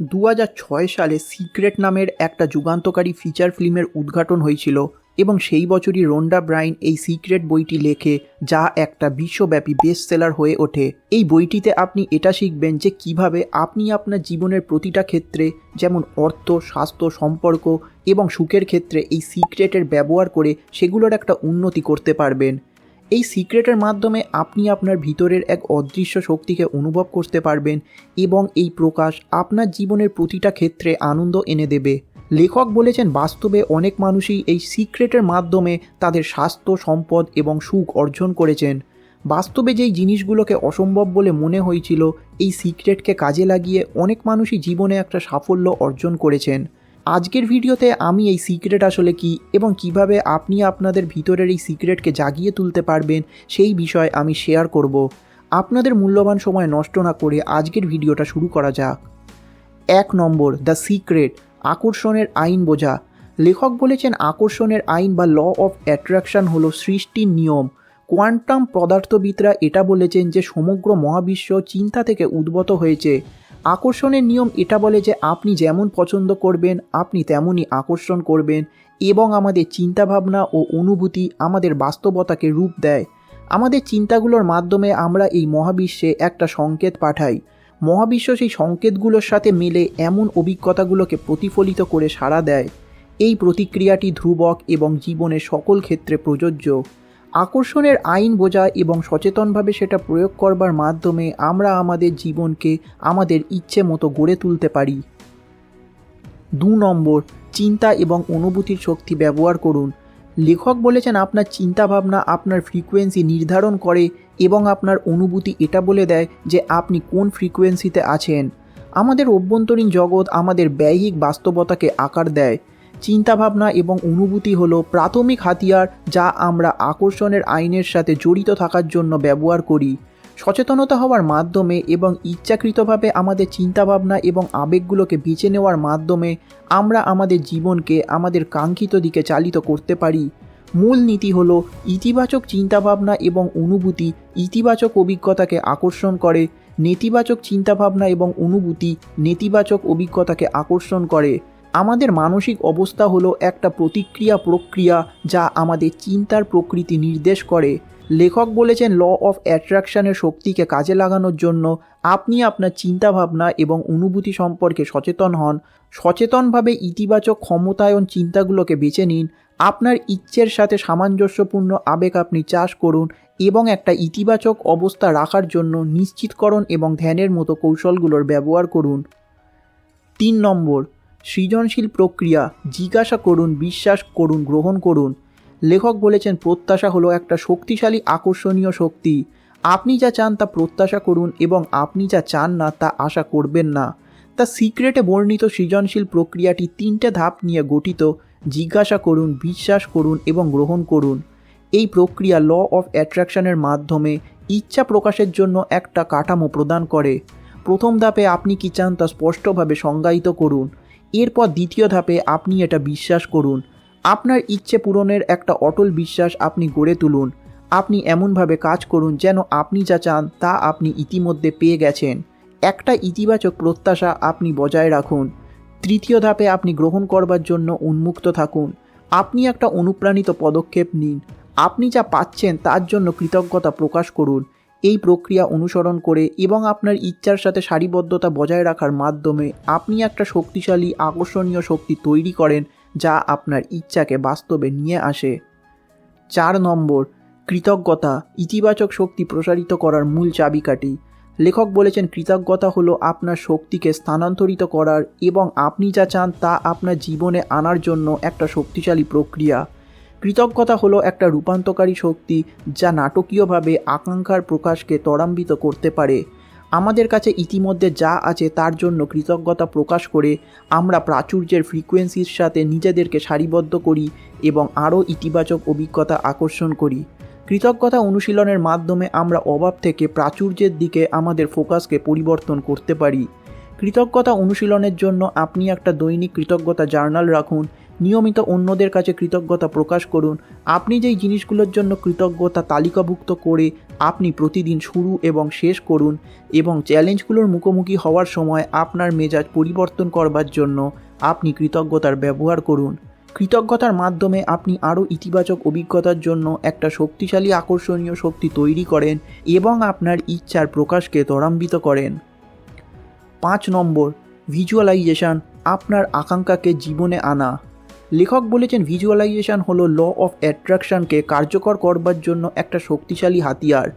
দু হাজার ছয় সালে সিক্রেট নামের একটা যুগান্তকারী ফিচার ফিল্মের উদ্ঘাটন হয়েছিল এবং সেই বছরই রোন্ডা ব্রাইন এই সিক্রেট বইটি লেখে, যা একটা বিশ্বব্যাপী বেস্ট সেলার হয়ে ওঠে। এই বইটিতে আপনি এটা শিখবেন যে কীভাবে আপনি আপনার জীবনের প্রতিটা ক্ষেত্রে, যেমন অর্থ, স্বাস্থ্য, সম্পর্ক এবং সুখের ক্ষেত্রে এই সিক্রেটের ব্যবহার করে সেগুলোর একটা উন্নতি করতে পারবেন। এই সিক্রেটের মাধ্যমে আপনি আপনার ভিতরের এক অদৃশ্য শক্তিকে অনুভব করতে পারবেন এবং এই প্রকাশ আপনার জীবনের প্রতিটা ক্ষেত্রে আনন্দ এনে দেবে। লেখক বলেছেন, বাস্তবে অনেক মানুষই এই সিক্রেটের মাধ্যমে তাদের স্বাস্থ্য, সম্পদ এবং সুখ অর্জন করেছেন। বাস্তবে যেই জিনিসগুলোকে অসম্ভব বলে মনে হয়েছিল, এই সিক্রেটকে কাজে লাগিয়ে অনেক মানুষই জীবনে একটা সাফল্য অর্জন করেছেন। আজকের ভিডিওতে আমি এই সিক্রেট আসলে কি এবং কীভাবে আপনি আপনাদের ভিতরের এই সিক্রেটকে জাগিয়ে তুলতে পারবেন সেই বিষয়ে আমি শেয়ার করব। আপনাদের মূল্যবান সময় নষ্ট না করে আজকের ভিডিওটা শুরু করা যাক। এক নম্বর দ্য সিক্রেট আকর্ষণের আইন বোঝা। লেখক বলেছেন আকর্ষণের আইন বা ল অফ অ্যাট্রাকশন হলো সৃষ্টির নিয়ম। কোয়ান্টাম পদার্থবিদরা এটা বলেছেন যে সমগ্র মহাবিশ্ব চিন্তা থেকে উদ্ভূত হয়েছে। আকর্ষণের নিয়ম এটা বলে যে আপনি যেমন পছন্দ করবেন, আপনি তেমনই আকর্ষণ করবেন এবং আমাদের চিন্তাভাবনা ও অনুভূতি আমাদের বাস্তবতাকে রূপ দেয়। আমাদের চিন্তাগুলোর মাধ্যমে আমরা এই মহাবিশ্বে একটা সংকেত পাঠাই। মহাবিশ্ব সেই সংকেতগুলোর সাথে মেলে এমন অভিজ্ঞতাগুলোকে প্রতিফলিত করে সাড়া দেয়। এই প্রতিক্রিয়াটি ধ্রুবক এবং জীবনের সকল ক্ষেত্রে প্রযোজ্য। আকর্ষণের আইন বোঝা এবং সচেতনভাবে সেটা প্রয়োগ করবার মাধ্যমে আমরা আমাদের জীবনকে আমাদের ইচ্ছে মতো গড়ে তুলতে পারি। দু নম্বর, চিন্তা এবং অনুভূতির শক্তি ব্যবহার করুন। লেখক বলেছেন, আপনার চিন্তাভাবনা আপনার ফ্রিকোয়েন্সি নির্ধারণ করে এবং আপনার অনুভূতি এটা বলে দেয় যে আপনি কোন ফ্রিকোয়েন্সিতে আছেন। আমাদের অভ্যন্তরীণ জগৎ আমাদের ব্যয়িক বাস্তবতাকে আকার দেয়। চিন্তাভাবনা এবং অনুভূতি হলো প্রাথমিক হাতিয়ার যা আমরা আকর্ষণের আইনের সাথে জড়িত থাকার জন্য ব্যবহার করি। সচেতনতা হওয়ার মাধ্যমে এবং ইচ্ছাকৃতভাবে আমাদের চিন্তাভাবনা এবং আবেগগুলোকে বেছে নেওয়ার মাধ্যমে আমরা আমাদের জীবনকে আমাদের কাঙ্ক্ষিত দিকে চালিত করতে পারি। মূল নীতি হলো ইতিবাচক চিন্তাভাবনা এবং অনুভূতি ইতিবাচক অভিজ্ঞতাকে আকর্ষণ করে, নেতিবাচক চিন্তাভাবনা এবং অনুভূতি নেতিবাচক অভিজ্ঞতাকে আকর্ষণ করে। আমাদের মানসিক অবস্থা হলো একটা প্রতিক্রিয়া প্রক্রিয়া যা আমাদের চিন্তার প্রকৃতি নির্দেশ করে। লেখক বলেছেন ল অফ অ্যাট্রাকশনের শক্তিকে কাজে লাগানোর জন্য আপনি আপনার চিন্তাভাবনা এবং অনুভূতি সম্পর্কে সচেতন হন। সচেতনভাবে ইতিবাচক ক্ষমতায়ন চিন্তাগুলোকে বেছে নিন। আপনার ইচ্ছের সাথে সামঞ্জস্যপূর্ণ আবেগ আপনি চাষ করুন এবং একটা ইতিবাচক অবস্থা রাখার জন্য নিশ্চিতকরণ এবং ধ্যানের মতো কৌশলগুলোর ব্যবহার করুন। তিন নম্বর সৃজনশীল প্রক্রিয়া, জিজ্ঞাসা করুন, বিশ্বাস করুন, গ্রহণ করুন। লেখক বলেছেন, প্রত্যাশা হলো একটা শক্তিশালী, আকর্ষণীয় শক্তি। আপনি যা চান তা প্রত্যাশা করুন এবং আপনি যা চান না তা আশা করবেন না। তা সিক্রেটে বর্ণিত সৃজনশীল প্রক্রিয়াটি তিনটে ধাপ নিয়ে গঠিত। জিজ্ঞাসা করুন, বিশ্বাস করুন এবং গ্রহণ করুন। এই প্রক্রিয়া ল অফ অ্যাট্রাকশনের মাধ্যমে ইচ্ছা প্রকাশের জন্য একটা কাঠামো প্রদান করে। প্রথম ধাপে আপনি কি চান তা স্পষ্টভাবে সংজ্ঞায়িত করুন। এরপর দ্বিতীয় ধাপে আপনি এটা বিশ্বাস করুন। আপনার ইচ্ছে পূরণের একটা অটল বিশ্বাস আপনি গড়ে তুলুন। আপনি এমনভাবে কাজ করুন যেন আপনি যা চান তা আপনি ইতিমধ্যে পেয়ে গেছেন। একটা ইতিবাচক প্রত্যাশা আপনি বজায় রাখুন। তৃতীয় ধাপে আপনি গ্রহণ করবার জন্য উন্মুক্ত থাকুন। আপনি একটা অনুপ্রাণিত পদক্ষেপ নিন। আপনি যা পাচ্ছেন তার জন্য কৃতজ্ঞতা প্রকাশ করুন। এই প্রক্রিয়া অনুসরণ করে এবং আপনার ইচ্ছার সাথে সারিবদ্ধতা বজায় রাখার মাধ্যমে আপনি একটা শক্তিশালী, আকর্ষণীয় শক্তি তৈরি করেন যা আপনার ইচ্ছাকে বাস্তবে নিয়ে আসে। চার নম্বর, কৃতজ্ঞতা, ইতিবাচক শক্তি প্রসারিত করার মূল চাবিকাঠি। লেখক বলেছেন, কৃতজ্ঞতা হলো আপনার শক্তিকে স্থানান্তরিত করার এবং আপনি যা চান তা আপনার জীবনে আনার জন্য একটা শক্তিশালী প্রক্রিয়া। কৃতজ্ঞতা হলো একটা রূপান্তকারী শক্তি যা নাটকীয়ভাবে আকাঙ্ক্ষার প্রকাশকে ত্বরান্বিত করতে পারে। আমাদের কাছে ইতিমধ্যে যা আছে তার জন্য কৃতজ্ঞতা প্রকাশ করে আমরা প্রাচুর্যের ফ্রিকোয়েন্সির সাথে নিজেদেরকে সারিবদ্ধ করি এবং আরও ইতিবাচক অভিজ্ঞতা আকর্ষণ করি। কৃতজ্ঞতা অনুশীলনের মাধ্যমে আমরা অভাব থেকে প্রাচুর্যের দিকে আমাদের ফোকাসকে পরিবর্তন করতে পারি। কৃতজ্ঞতা অনুশীলনের জন্য আপনি একটা দৈনিক কৃতজ্ঞতা জার্নাল রাখুন নিয়মিত অন্যদের কাছে কৃতজ্ঞতা প্রকাশ করুন। আপনি যেই জিনিসগুলোর জন্য কৃতজ্ঞতা তালিকাভুক্ত করে আপনি প্রতিদিন শুরু এবং শেষ করুন এবং চ্যালেঞ্জগুলোর মুখোমুখি হওয়ার সময় আপনার মেজাজ পরিবর্তন করবার জন্য আপনি কৃতজ্ঞতার ব্যবহার করুন। কৃতজ্ঞতার মাধ্যমে আপনি আরও ইতিবাচক অভিজ্ঞতার জন্য একটা শক্তিশালী আকর্ষণীয় শক্তি তৈরি করেন এবং আপনার ইচ্ছার প্রকাশকে ত্বরান্বিত করেন। পাঁচ নম্বর, ভিজুয়ালাইজেশন, আপনার আকাঙ্ক্ষাকে জীবনে আনা। লেখক বলেছেন ভিজুয়ালাইজেশন হলো ল অফ অ্যাট্রাকশনকে কার্যকর করবার জন্য একটা শক্তিশালী হাতিয়ার।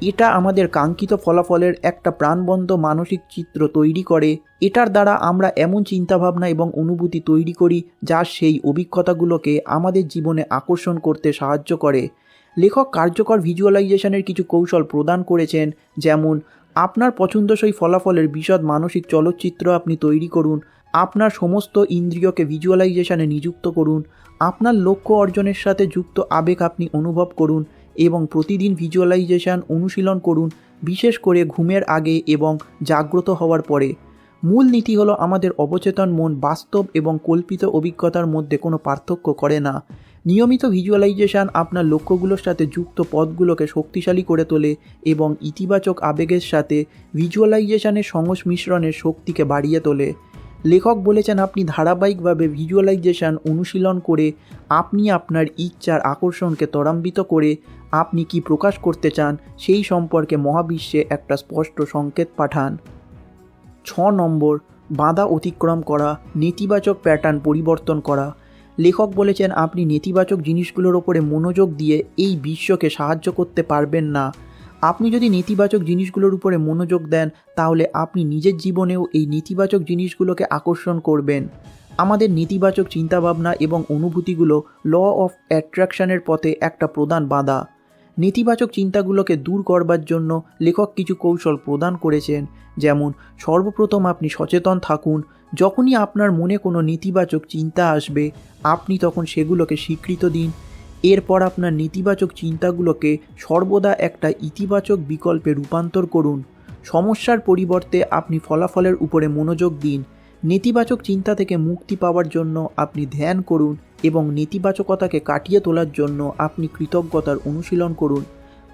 এটা আমাদের কাঙ্ক্ষিত ফলাফলের একটা প্রাণবন্ত মানসিক চিত্র তৈরি করে। এটার দ্বারা আমরা এমন চিন্তাভাবনা এবং অনুভূতি তৈরি করি যা সেই অভিজ্ঞতাগুলোকে আমাদের জীবনে আকর্ষণ করতে সাহায্য করে। লেখক কার্যকর ভিজুয়ালাইজেশনের কিছু কৌশল প্রদান করেছেন, যেমন, আপনার পছন্দসই ফলাফলের বিশদ মানসিক চলচ্চিত্র আপনি তৈরি করুন আপনার সমস্ত ইন্দ্রিয়কে ভিজুয়ালাইজেশনে নিযুক্ত করুন। আপনার লক্ষ্য অর্জনের সাথে যুক্ত আবেগ আপনি অনুভব করুন এবং প্রতিদিন ভিজুয়ালাইজেশন অনুশীলন করুন, বিশেষ করে ঘুমের আগে এবং জাগ্রত হওয়ার পরে। মূল নীতি হলো আমাদের অবচেতন মন বাস্তব এবং কল্পিত অভিজ্ঞতার মধ্যে কোনো পার্থক্য করে না। নিয়মিত ভিজুয়ালাইজেশন আপনার লক্ষ্যগুলোর সাথে যুক্ত পথগুলোকে শক্তিশালী করে তোলে এবং ইতিবাচক আবেগের সাথে ভিজুয়ালাইজেশনের সংমিশ্রণের শক্তিকে বাড়িয়ে তোলে। লেখক বলেছেন, আপনি ধারাবাহিকভাবে ভিজুয়ালাইজেশন অনুশীলন করে আপনি আপনার ইচ্ছার আকর্ষণকে ত্বরান্বিত করে আপনি কি প্রকাশ করতে চান, সেই সম্পর্কে মহাবিশ্বে একটা স্পষ্ট সংকেত পাঠান। ছ নম্বর, বাধা অতিক্রম করা, নেতিবাচক প্যাটার্ন পরিবর্তন করা। লেখক বলেছেন, আপনি নেতিবাচক জিনিসগুলোর ওপরে মনোযোগ দিয়ে এই বিশ্বকে সাহায্য করতে পারবেন না। আপনি যদি নেতিবাচক জিনিসগুলোর উপরে মনোযোগ দেন, তাহলে আপনি নিজের জীবনেও এই নেতিবাচক জিনিসগুলোকে আকর্ষণ করবেন। আমাদের নেতিবাচক চিন্তাভাবনা এবং অনুভূতিগুলো ল অফ অ্যাট্রাকশনের পথে একটা প্রধান বাধা। নেতিবাচক চিন্তাগুলোকে দূর করবার জন্য লেখক কিছু কৌশল প্রদান করেছেন, যেমন সর্বপ্রথম আপনি সচেতন থাকুন, যখনই আপনার মনে কোনো নেতিবাচক চিন্তা আসবে, আপনি তখন সেগুলোকে স্বীকৃত দিন এরপর আপনার নেতিবাচক চিন্তাগুলোকে সর্বদা একটা ইতিবাচক বিকল্পে রূপান্তর করুন। সমস্যার পরিবর্তে আপনি ফলাফলের উপরে মনোযোগ দিন। নেতিবাচক চিন্তা থেকে মুক্তি পাওয়ার জন্য আপনি ধ্যান করুন এবং নেতিবাচকতাকে কাটিয়ে তোলার জন্য আপনি কৃতজ্ঞতার অনুশীলন করুন।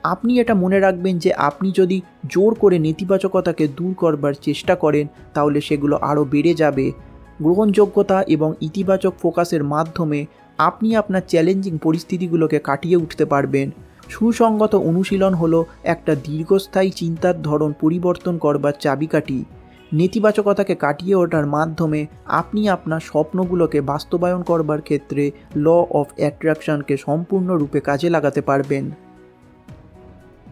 আপনি এটা মনে রাখবেন যে আপনি যদি জোর করে নেতিবাচকতাকে দূর করবার চেষ্টা করেন, তাহলে সেগুলো আরও বেড়ে যাবে। গ্রহণযোগ্যতা এবং ইতিবাচক ফোকাসের মাধ্যমে আপনি আপনার চ্যালেঞ্জিং পরিস্থিতিগুলোকে কাটিয়ে উঠতে পারবেন। সুসংগত অনুশীলন হলো একটা দীর্ঘস্থায়ী চিন্তার ধরন পরিবর্তন করবার চাবিকাঠি। নেতিবাচকতাকে কাটিয়ে ওঠার মাধ্যমে আপনি আপনার স্বপ্নগুলোকে বাস্তবায়ন করবার ক্ষেত্রে ল অফ অ্যাট্রাকশনকে সম্পূর্ণরূপে কাজে লাগাতে পারবেন।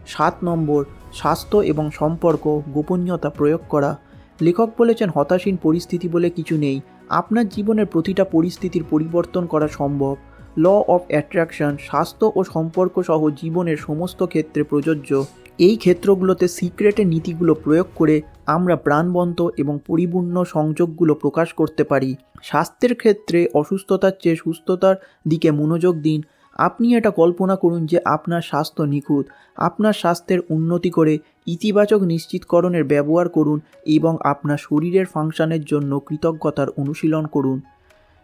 সাত নম্বর, স্বাস্থ্য এবং সম্পর্ক গোপনীয়তা প্রয়োগ করা। লেখক বলেছেন হতাশীন পরিস্থিতি বলে কিছু নেই আপনার জীবনের প্রতিটা পরিস্থিতির পরিবর্তন করা সম্ভব। ল অফ অ্যাট্রাকশন, স্বাস্থ্য ও সম্পর্ক সহ জীবনের সমস্ত ক্ষেত্রে প্রযোজ্য। এই ক্ষেত্রগুলোতে সিক্রেটের নীতিগুলো প্রয়োগ করে আমরা প্রাণবন্ত এবং পরিপূর্ণ সংযোগগুলো প্রকাশ করতে পারি। স্বাস্থ্যের ক্ষেত্রে অসুস্থতার চেয়ে সুস্থতার দিকে মনোযোগ দিন। আপনি এটা কল্পনা করুন যে আপনার স্বাস্থ্য নিখুঁত, আপনার স্বাস্থ্যের উন্নতি করে ইতিবাচক নিশ্চিতকরণের ব্যবহার করুন এবং আপনার শরীরের ফাংশনের জন্য কৃতজ্ঞতার অনুশীলন করুন।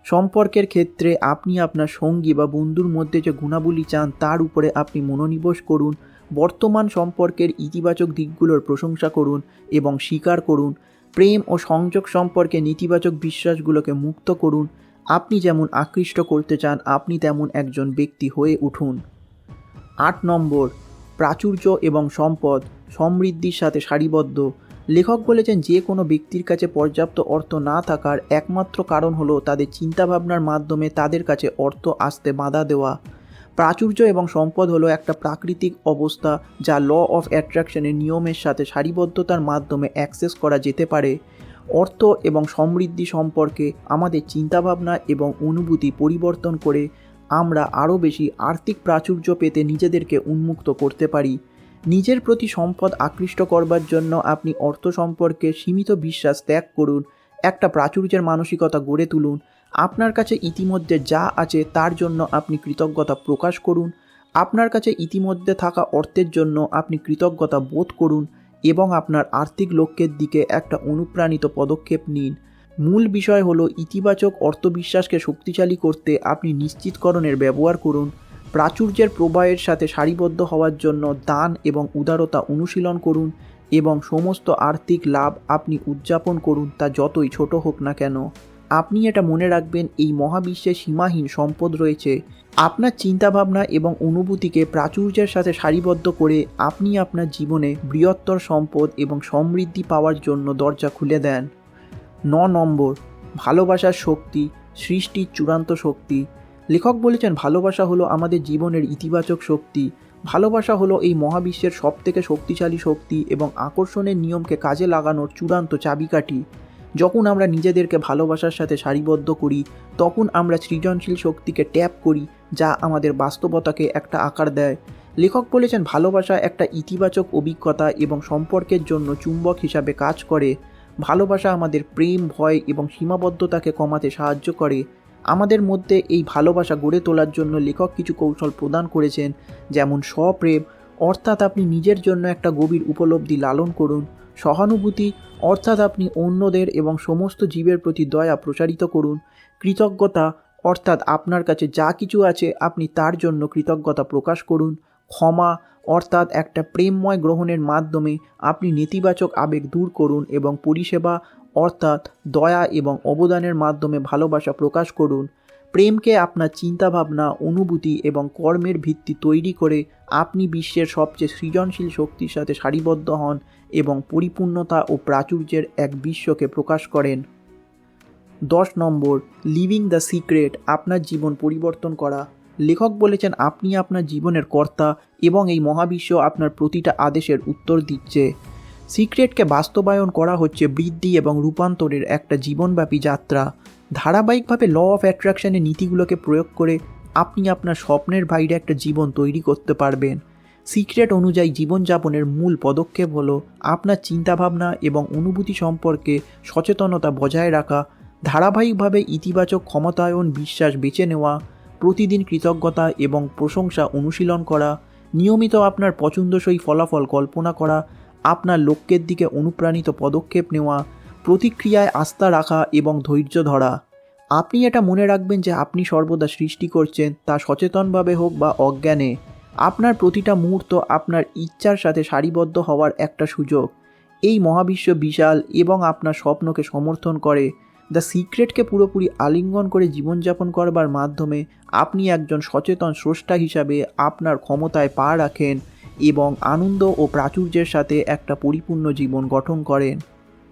সম্পর্কের ক্ষেত্রে আপনি আপনার সঙ্গী বা বন্ধুর মধ্যে যে গুণাবলী চান, তার উপরে আপনি মনোনিবেশ করুন, বর্তমান সম্পর্কের ইতিবাচক দিকগুলোর প্রশংসা করুন এবং স্বীকার করুন, প্রেম ও সংযোগ সম্পর্কে নেতিবাচক বিশ্বাসগুলোকে মুক্ত করুন আপনি যেমন আকৃষ্ট করতে চান, আপনি তেমন একজন ব্যক্তি হয়ে উঠুন। আট নম্বর, প্রাচুর্য এবং সম্পদ, সমৃদ্ধির সাথে সারিবদ্ধ। লেখক বলেছেন, যে কোনো ব্যক্তির কাছে পর্যাপ্ত অর্থ না থাকার একমাত্র কারণ হলো তাদের চিন্তাভাবনার মাধ্যমে তাদের কাছে অর্থ আসতে বাধা দেওয়া। প্রাচুর্য এবং সম্পদ হলো একটা প্রাকৃতিক অবস্থা যা ল অফ অ্যাট্রাকশনের নিয়মের সাথে সারিবদ্ধতার মাধ্যমে অ্যাক্সেস করা যেতে পারে। অর্থ এবং সমৃদ্ধি সম্পর্কে আমাদের চিন্তাভাবনা এবং অনুভূতি পরিবর্তন করে আমরা আরও বেশি আর্থিক প্রাচুর্য পেতে নিজেদেরকে উন্মুক্ত করতে পারি। নিজের প্রতি সম্পদ আকৃষ্ট করবার জন্য আপনি অর্থ সম্পর্কে সীমিত বিশ্বাস ত্যাগ করুন, একটা প্রাচুর্যের মানসিকতা গড়ে তুলুন, আপনার কাছে ইতিমধ্যে যা আছে তার জন্য আপনি কৃতজ্ঞতা প্রকাশ করুন, আপনার কাছে ইতিমধ্যে থাকা অর্থের জন্য আপনি কৃতজ্ঞতা বোধ করুন এবং আপনার আর্থিক লক্ষ্যের দিকে একটা অনুপ্রাণিত পদক্ষেপ নিন। মূল বিষয় হলো ইতিবাচক অর্থবিশ্বাসকে শক্তিশালী করতে আপনি নিশ্চিতকরণের ব্যবহার করুন। প্রাচুর্যের প্রবাহের সাথে সারিবদ্ধ হওয়ার জন্য দান এবং উদারতা অনুশীলন করুন এবং সমস্ত আর্থিক লাভ আপনি উদযাপন করুন তা যতই ছোট হোক না কেন। আপনি এটা মনে রাখবেন, এই মহাবিশ্বে সীমাহীন সম্পদ রয়েছে। আপনার চিন্তাভাবনা এবং অনুভূতিকে প্রাচুর্যের সাথে সারিবদ্ধ করে আপনি আপনার জীবনে বৃহত্তর সম্পদ এবং সমৃদ্ধি পাওয়ার জন্য দরজা খুলে দেন। ন নম্বর, ভালোবাসার শক্তি, সৃষ্টির চূড়ান্ত শক্তি। লেখক বলেছেন, ভালোবাসা হলো আমাদের জীবনের ইতিবাচক শক্তি। ভালোবাসা হলো এই মহাবিশ্বের সবথেকে শক্তিশালী শক্তি এবং আকর্ষণের নিয়মকে কাজে লাগানোর চূড়ান্ত চাবিকাঠি। যখন আমরা নিজেদেরকে ভালোবাসার সাথে সারিবদ্ধ করি, তখন আমরা সৃজনশীল শক্তিকে ট্যাপ করি, যা আমাদের বাস্তবতাকে একটা আকার দেয়। লেখক বলেছেন, ভালোবাসা একটা ইতিবাচক অভিজ্ঞতা এবং সম্পর্কের জন্য চুম্বক হিসাবে কাজ করে। ভালোবাসা আমাদের প্রেম, ভয় এবং সীমাবদ্ধতাকে কমাতে সাহায্য করে। আমাদের মধ্যে এই ভালোবাসা গড়ে তোলার জন্য লেখক কিছু কৌশল প্রদান করেছেন, যেমন স্বপ্রেম, অর্থাৎ আপনি নিজের জন্য একটা গভীর উপলব্ধি লালন করুন। সহানুভূতি, অর্থাৎ আপনি অন্যদের এবং সমস্ত জীবের প্রতি দয়া প্রসারিত করুন, কৃতজ্ঞতা, অর্থাৎ আপনার কাছে যা কিছু আছে আপনি তার জন্য কৃতজ্ঞতা প্রকাশ করুন, ক্ষমা, অর্থাৎ একটা প্রেমময় গ্রহণের মাধ্যমে আপনি নেতিবাচক আবেগ দূর করুন এবং পরিষেবা, অর্থাৎ দয়া এবং অবদানের মাধ্যমে ভালোবাসা প্রকাশ করুন। প্রেমকে আপনার চিন্তাভাবনা, অনুভূতি এবং কর্মের ভিত্তি তৈরি করে আপনি বিশ্বের সবচেয়ে সৃজনশীল শক্তির সাথে সারিবদ্ধ হন এবং পরিপূর্ণতা ও প্রাচুর্যের এক বিশ্বকে প্রকাশ করেন। দশ নম্বর লিভিং দ্য সিক্রেট আপনার জীবন পরিবর্তন করা। লেখক বলেছেন, আপনি আপনার জীবনের কর্তা এবং এই মহাবিশ্ব আপনার প্রতিটা আদেশের উত্তর দিচ্ছে। সিক্রেটকে বাস্তবায়ন করা হচ্ছে বৃদ্ধি এবং রূপান্তরের একটা জীবনব্যাপী যাত্রা। ধারাবাহিকভাবে ল অফ অ্যাট্রাকশানের নীতিগুলোকে প্রয়োগ করে আপনি আপনার স্বপ্নের বাইরে একটা জীবন তৈরি করতে পারবেন। সিক্রেট অনুযায়ী জীবনযাপনের মূল পদক্ষেপ হলো আপনার চিন্তাভাবনা এবং অনুভূতি সম্পর্কে সচেতনতা বজায় রাখা, ধারাবাহিকভাবে ইতিবাচক ক্ষমতায়ন বিশ্বাস বেছে নেওয়া, প্রতিদিন কৃতজ্ঞতা এবং প্রশংসা অনুশীলন করা, নিয়মিত আপনার পছন্দসই ফলাফল কল্পনা করা, আপনার লক্ষ্যের দিকে অনুপ্রাণিত পদক্ষেপ নেওয়া প্রতিক্রিয়ায় আস্থা রাখা এবং ধৈর্য ধরা। আপনি এটা মনে রাখবেন যে আপনি সর্বদা সৃষ্টি করছেন, তা সচেতনভাবে হোক বা অজ্ঞানে। আপনার প্রতিটা মুহূর্ত আপনার ইচ্ছার সাথে সারিবদ্ধ হওয়ার একটা সুযোগ। এই মহাবিশ্ব বিশাল এবং আপনার স্বপ্নকে সমর্থন করে। দ্য সিক্রেটকে পুরোপুরি আলিঙ্গন করে জীবনযাপন করবার মাধ্যমে আপনি একজন সচেতন স্রষ্টা হিসাবে আপনার ক্ষমতায় পা রাখেন এবং আনন্দ ও প্রাচুর্যের সাথে একটা পরিপূর্ণ জীবন গঠন করেন।